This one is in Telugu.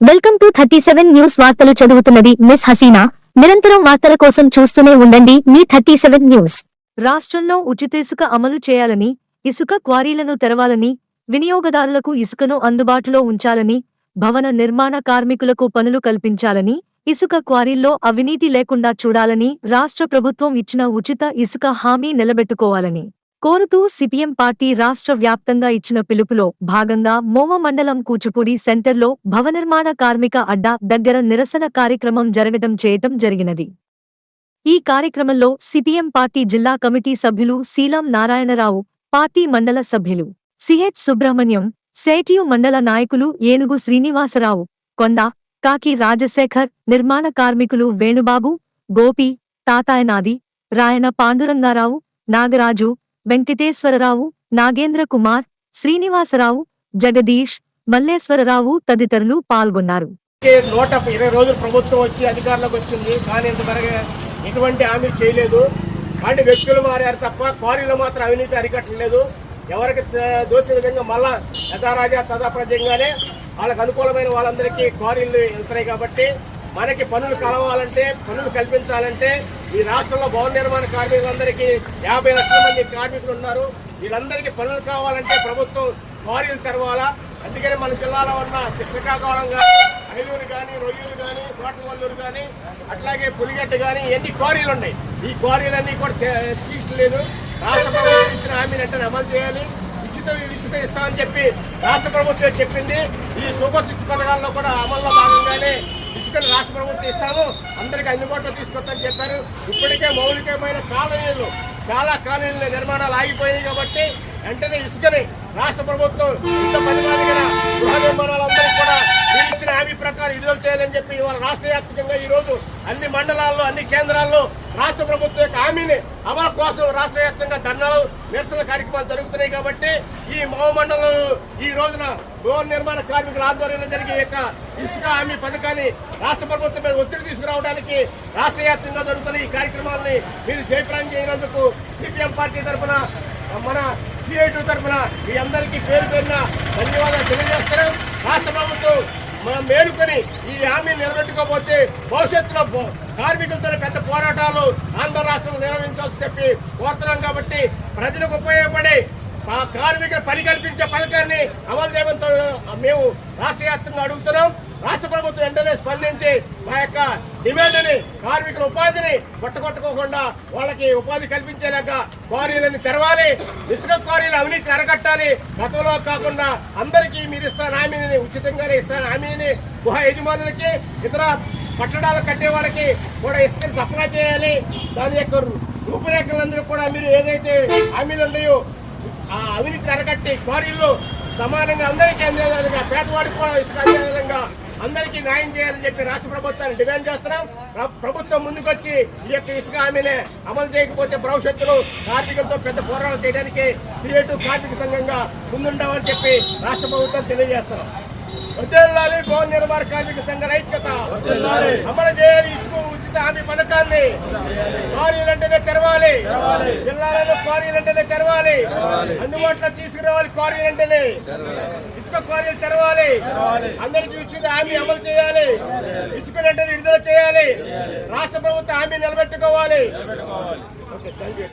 Welcome to thirty seven news వార్తలు చదువుతున్నది మిస్ హసీనా. నిరంతరం వార్తల కోసం చూస్తూనే ఉండండి మీ థర్టీ సెవెన్ న్యూస్. రాష్ట్రంలో ఉచిత ఇసుక అమలు చేయాలని ఇసుక క్వారీలను తెరవాలని వినియోగదారులకు ఇసుకను అందుబాటులో ఉంచాలని భవన నిర్మాణ కార్మికులకు పనులు కల్పించాలని ఇసుక క్వారీల్లో అవినీతి లేకుండా చూడాలని రాష్ట్ర ప్రభుత్వం ఇచ్చిన ఉచిత ఇసుక హామీ నిలబెట్టుకోవాలని. కోరుతూ సిపిఎం పార్టీ రాష్ట్ర వ్యాప్తంగా ఇచ్చిన పిలుపులో భాగంగా మోవ మండలం కూచిపూడి సెంటర్లో భవనిర్మాణ కార్మిక అడ్డా దగ్గర నిరసన కార్యక్రమం జరగటం చేయటం జరిగినది. ఈ కార్యక్రమంలో సిపిఎం పార్టీ జిల్లా కమిటీ సభ్యులు శీలం నారాయణరావు పార్టీ మండల సభ్యులు సిహెచ్ సుబ్రహ్మణ్యం సేటియు మండల నాయకులు ఏనుగు శ్రీనివాసరావు కొండ కాకి రాజశేఖర్ నిర్మాణ కార్మికులు వేణుబాబు గోపి తాతాయనాది రాయన పాండురంగారావు నాగరాజు వెంకటేశ్వరరావు నాగేంద్ర కుమార్ శ్రీనివాసరావు జగదీష్ మల్లేశ్వరరావు తదితరులు పాల్గొన్నారు. నూట ఇరవై రోజులు ప్రభుత్వం వచ్చి అధికారంలోకి వచ్చింది. కానీ ఇంతవరకు ఎటువంటి హామీ చేయలేదు. కానీ వ్యక్తులు మారారు తప్ప క్వారీలో మాత్రం అవినీతి అరికట్టలేదు. ఎవరికి దోసిన విధంగా మళ్ళా యథారాజా తథాప్రజంగానే వాళ్ళకు అనుకూలమైన వాళ్ళందరికీ క్వారీలు వెళ్తున్నాయి కాబట్టి మనకి పనులు కలవాలంటే పనులు కల్పించాలంటే ఈ రాష్ట్రంలో భవన నిర్మాణ కార్మికులందరికీ యాభై లక్షల మంది కార్మికులు ఉన్నారు. వీళ్ళందరికీ పనులు కావాలంటే ప్రభుత్వం క్వారీలు తెరవాలా. అందుకని మన జిల్లాలో ఉన్న శ్రీకాకుళం కానీ ఐలూరు కానీ రొయ్యలు కానీ తోటవల్లూరు కానీ అట్లాగే పులిగడ్డ కానీ ఎన్ని క్వారీలు ఉన్నాయి. ఈ క్వారీలన్నీ కూడా తీర్చలేదు రాష్ట్ర ప్రభుత్వం ఇచ్చిన హామీని అంటే అమలు చేయాలి. ఉచిత ఉచిత ఇస్తామని చెప్పి రాష్ట్ర ప్రభుత్వం చెప్పింది ఈ సూపర్ సిక్స్ పథకాల్లో కూడా అమల్లో భాగంగానే ఇసుకను రాష్ట్ర ప్రభుత్వం ఇస్తాము అందరికీ అందుబాటులో తీసుకొస్తామని చెప్పారు. ఇప్పటికే మౌలికమైన కాలనీలు చాలా కాలనీల నిర్మాణాలు ఆగిపోయాయి కాబట్టి వెంటనే ఇసుకని రాష్ట్ర ప్రభుత్వం ఇంత పది గృహ నిర్మాణాలందరికీ కూడా లేదని చెప్పి ఇవాళ రాష్ట్ర వ్యాప్తంగా ఈ రోజు అన్ని మండలాల్లో అన్ని కేంద్రాల్లో రాష్ట్ర ప్రభుత్వం యొక్క హామీని అమలు కోసం రాష్ట్ర వ్యాప్తంగా ధర్నాలు నిరసన కార్యక్రమాలు జరుగుతున్నాయి కాబట్టి ఈ మహో మండలం ఈ రోజున గృహ నిర్మాణ కార్మికుల ఆధ్వర్యంలో జరిగే యొక్క ఇసుక హామీ పథకాన్ని రాష్ట్ర ప్రభుత్వం మీద ఒత్తిడి తీసుకురావడానికి రాష్ట్ర వ్యాప్తంగా జరుగుతున్న ఈ కార్యక్రమాలని మీరు జయప్రాయం చేయనందుకు సిపిఎం పార్టీ తరఫున మన సిఐటి తరఫున మీ అందరికీ పేరు పేరున ధన్యవాదాలు తెలియజేస్తున్నాం. రాష్ట్ర ప్రభుత్వం మనం మేలుకొని ఈ హామీని నిలబెట్టుకోకపోతే భవిష్యత్తులో కార్మికులతో పెద్ద పోరాటాలు ఆంధ్ర రాష్ట్రంలో నిర్వహించాల్సి చెప్పి కోరుతున్నాం కాబట్టి ప్రజలకు ఉపయోగపడే ఆ కార్మికుల పని కల్పించే పథకాన్ని అమలు చేయడంతో మేము రాష్ట్ర వ్యాప్తంగా అడుగుతున్నాం. రాష్ట్ర ప్రభుత్వం వెంటనే స్పందించి మా యొక్క డిమాండ్ని కార్మికుల ఉపాధిని పట్టగొట్టుకోకుండా వాళ్ళకి ఉపాధి కల్పించేలాగా క్వారీలను తెరవాలి. ఇసుక క్వారీలు అవినీతిని అరగట్టాలి. గతంలో కాకుండా అందరికీ మీరు ఇస్తాను హామీని ఉచితంగానే ఇస్తాను హామీని గుహ యజమానులకి ఇతర పట్టణాలు కట్టే వాళ్ళకి కూడా ఇసుకని సప్లై చేయాలి. దాని యొక్క రూపురేఖలందరూ కూడా మీరు ఏదైతే హామీలు ఉన్నాయో ఆ అవిని అరగట్టి క్వారీల్లో సమానంగా అందరికీ అందే విధంగా పేదవాడికి కూడా ఇసుక అందే విధంగా అందరికీ న్యాయం చేయాలని చెప్పి రాష్ట్ర ప్రభుత్వాన్ని డిమాండ్ చేస్తున్నాం. ప్రభుత్వం ముందుకొచ్చి ఈ యొక్క ఇసుక హామీని అమలు చేయకపోతే భవిష్యత్తులో కార్మికులతో పెద్ద పోరాటం చేయడానికి సిఐటు కార్మిక సంఘంగా ముందుంటామని చెప్పి రాష్ట్ర ప్రభుత్వం తెలియజేస్తున్నాం. వదిలాలి భవన నిర్మాణ కార్మిక సంఘ ఐక్యత. అమలు చేయాలి ఇసుక ఉచిత హామీ పథకాన్ని. క్వారీలంటేనే తెరవాలి. జిల్లాలలో క్వారీలంటేనే తెరవాలి. అందుబాటులో తీసుకురావాలి క్వారీలంటేనే. ఇసుక క్వారీలు తెరవాలి. అందరికీ ఉచిత హామీ అమలు చేయాలి. ఇసుక వెంటనే విడుదల చేయాలి. రాష్ట్ర ప్రభుత్వం హామీ నిలబెట్టుకోవాలి. Okay thank you